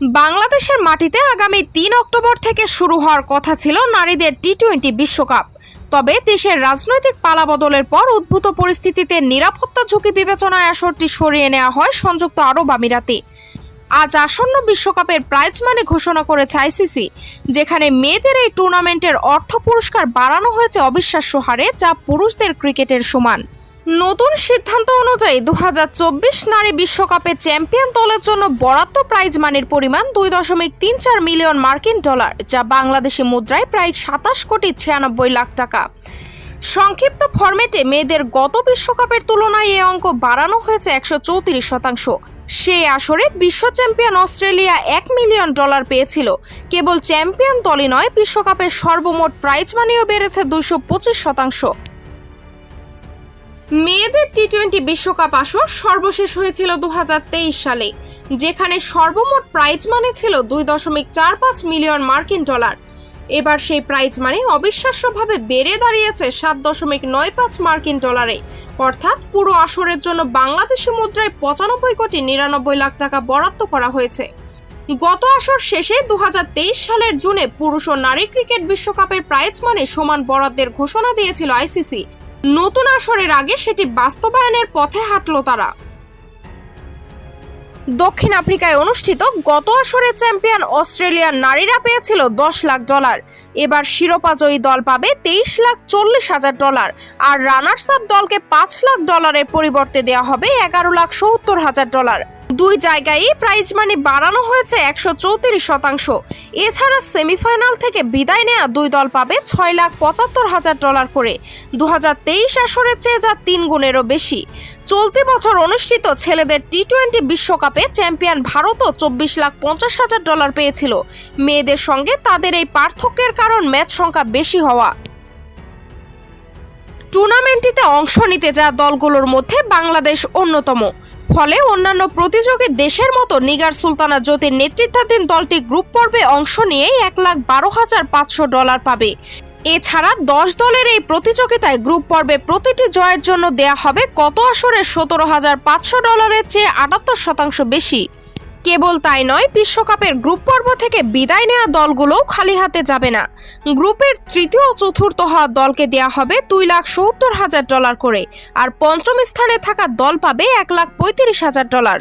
বাংলাদেশের মাটিতে আগামী তিন অক্টোবর থেকে শুরু হওয়ার কথা ছিল নারীদের টি টোয়েন্টি বিশ্বকাপ। তবে দেশের রাজনৈতিক পালাবদলের পর উদ্ভূত পরিস্থিতিতে নিরাপত্তা ঝুঁকি বিবেচনায় আসরটি সরিয়ে নেওয়া হয় সংযুক্ত আরব আমিরাতে। আজ আসন্ন বিশ্বকাপের প্রাইজ মানি ঘোষণা করেছে আইসিসি, যেখানে মেয়েদের এই টুর্নামেন্টের অর্থ পুরস্কার বাড়ানো হয়েছে অবিশ্বাস্য হারে, যা পুরুষদের ক্রিকেটের সমান। নতুন সিদ্ধান্ত অনুযায়ী দু হাজার চব্বিশ নারী বিশ্বকাপে চ্যাম্পিয়ন দলের জন্য বরাদ্দ প্রাইজ মানির পরিমাণ দুই দশমিক তিন চার মিলিয়ন মার্কিন ডলার, যা বাংলাদেশি মুদ্রায় প্রায় সাতাশ কোটি ছিয়ানব্বই লাখ টাকা। সংক্ষিপ্ত ফরম্যাটে মেয়েদের গত বিশ্বকাপের তুলনায় এ অঙ্ক বাড়ানো হয়েছে একশো চৌত্রিশ শতাংশ। সেই আসরে বিশ্ব চ্যাম্পিয়ন অস্ট্রেলিয়া এক মিলিয়ন ডলার পেয়েছিল। কেবল চ্যাম্পিয়ন দলই নয়, বিশ্বকাপের সর্বমোট প্রাইজ মানিও বেড়েছে দুশো পঁচিশ শতাংশ। মেয়েদের টি টোয়েন্টি বিশ্বকাপ আসর সর্বশেষ হয়েছিল দু হাজার তেইশ সালে, যেখানে সর্বমোট প্রাইজ মানে ছিল দুই দশমিক চার পাঁচ মিলিয়ন মার্কিন ডলার। এবার সেই প্রাইজ মানি অবিশ্বাস্যভাবে বেড়ে দাঁড়িয়েছে সাত দশমিক নয় পাঁচ মার্কিন ডলারে। অর্থাৎ পুরো আসরের জন্য বাংলাদেশি মুদ্রায় পঁচানব্বই কোটি নিরানব্বই লাখ টাকা বরাদ্দ করা হয়েছে। গত আসর শেষে দু হাজার তেইশ সালের জুনে পুরুষ ও নারী ক্রিকেট বিশ্বকাপের প্রাইজ মানে সমান বরাদ্দের ঘোষণা দিয়েছিল আইসিসি। নতুন আসরের আগে সেটি বাস্তবায়নের পথে হাঁটল তারা। দক্ষিণ আফ্রিকায় অনুষ্ঠিত গত আসরে চ্যাম্পিয়ন অস্ট্রেলিয়ার নারীরা পেয়েছিল দশ লাখ ডলার। এবার শিরোপা শিরোপাজয়ী দল পাবে তেইশ লাখ চল্লিশ হাজার ডলার আর রানার্স আপ দলকে পাঁচ লাখ ডলারের পরিবর্তে দেওয়া হবে এগারো লাখ সত্তর হাজার ডলার। দুই জায়গায়ই প্রাইজ মানি বাড়ানো হয়েছে একশো চৌত্রিশ শতাংশ। এছাড়া সেমিফাইনাল থেকে বিদায় নেয়া দুই দল পাবে ছয় লাখ পঁচাত্তর হাজার ডলার করে। দু হাজার তেইশ আসরের চেয়ে যা তিন গুণেরও বেশি। চলতি বছর অনুষ্ঠিত ছেলেদের টি টোয়েন্টি বিশ্বকাপে চ্যাম্পিয়ন ভারতও চব্বিশ লাখ পঞ্চাশ হাজার ডলার পেয়েছিল। মেয়েদের সঙ্গে তাদের এই পার্থক্যের কারণ ম্যাচ সংখ্যা বেশি হওয়া। টুর্নামেন্টটিতে অংশ নিতে যা দলগুলোর মধ্যে বাংলাদেশ অন্যতম। ফলে অন্যান্য প্রতিযোগী দেশের মতো নিগার সুলতানা জ্যোতির নেতৃত্বাধীন দলটি গ্রুপ পর্বে অংশ নিয়ে এক লাখ বারো হাজার পাঁচশো ডলার পাবে। এছাড়া দশ দলের এই প্রতিযোগিতায় গ্রুপ পর্বে প্রতিটি জয়ের জন্য দেয়া হবে কত আসরে সতেরো হাজার পাঁচশো ডলারের চেয়ে আটাত্তর শতাংশ বেশি। কেবল তাই নয়, বিশ্বকাপের গ্রুপ পর্ব থেকে বিদায় নেওয়া দলগুলোও খালি হাতে যাবে না। গ্রুপের তৃতীয় ও চতুর্থ হওয়া দলকে দেয়া হবে দুই লাখ সত্তর হাজার ডলার করে, আর পঞ্চম স্থানে থাকা দল পাবে এক লাখ পঁয়ত্রিশ হাজার ডলার।